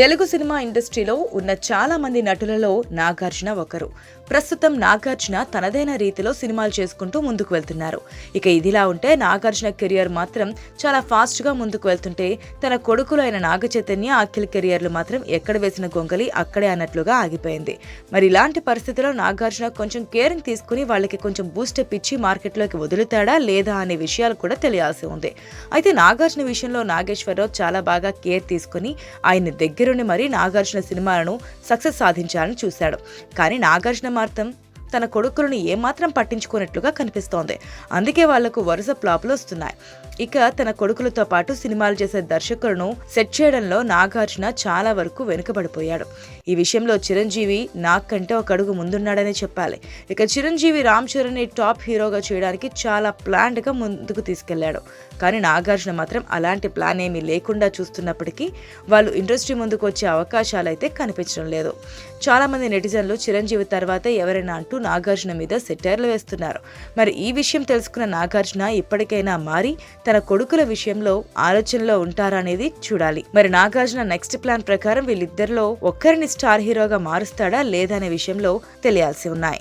Telugu cinema ఇండస్ట్రీలో ఉన్న చాలా మంది నటులలో నాగార్జున ఒకరు. ప్రస్తుతం నాగార్జున తనదైన రీతిలో సినిమాలు చేసుకుంటూ ముందుకు వెళ్తున్నారు. ఇక ఇదిలా ఉంటే నాగార్జున కెరియర్ మాత్రం చాలా ఫాస్ట్గా ముందుకు వెళ్తుంటే తన కొడుకులు అయిన నాగ చైతన్య అఖిల్ కెరియర్లు మాత్రం ఎక్కడ వేసిన గొంగలి అక్కడే అన్నట్లుగా ఆగిపోయింది. మరి ఇలాంటి పరిస్థితిలో నాగార్జున కొంచెం కేరింగ్ తీసుకుని వాళ్ళకి కొంచెం బూస్టప్ ఇచ్చి మార్కెట్లోకి వదులుతాడా లేదా అనే విషయాలు కూడా తెలియాల్సి ఉంది. అయితే నాగార్జున విషయంలో నాగేశ్వరరావు చాలా బాగా కేర్ తీసుకుని ఆయన దగ్గరుండి మరీ నాగార్జున సినిమాలను సక్సెస్ సాధించాలని చూశాడు. కానీ నాగార్జున మాత్రం తన కొడుకులను ఏమాత్రం పట్టించుకున్నట్లుగా కనిపిస్తోంది. అందుకే వాళ్ళకు వరుస ప్లాపులు వస్తున్నాయి. ఇక తన కొడుకులతో పాటు సినిమాలు చేసే దర్శకులను సెట్ చేయడంలో నాగార్జున చాలా వరకు వెనుకబడిపోయాడు. ఈ విషయంలో చిరంజీవి నాకంటే ఒక అడుగు ముందున్నాడనే చెప్పాలి. ఇక చిరంజీవి రామ్ చరణ్ని టాప్ హీరోగా చేయడానికి చాలా ప్లాన్డ్గా ముందుకు తీసుకెళ్ళాడు. కానీ నాగార్జున మాత్రం అలాంటి ప్లాన్ ఏమీ లేకుండా చూస్తున్నప్పటికీ వాళ్ళు ఇండస్ట్రీ ముందుకు వచ్చే అవకాశాలు అయితే కనిపించడం లేదు. చాలా మంది నెటిజన్లు చిరంజీవి తర్వాత ఎవరైనా అంటూ నాగార్జున మీద సెటైర్లు వేస్తున్నారు. మరి ఈ విషయం తెలుసుకున్న నాగార్జున ఇప్పటికైనా మారి తన కొడుకుల విషయంలో ఆలోచనలో ఉంటారా అనేది చూడాలి. మరి నాగార్జున నెక్స్ట్ ప్లాన్ ప్రకారం వీళ్ళిద్దరిలో ఒక్కరిని స్టార్ హీరోగా మారుస్తాడా లేదా అనే విషయంలో తెలియాల్సి ఉన్నాయి.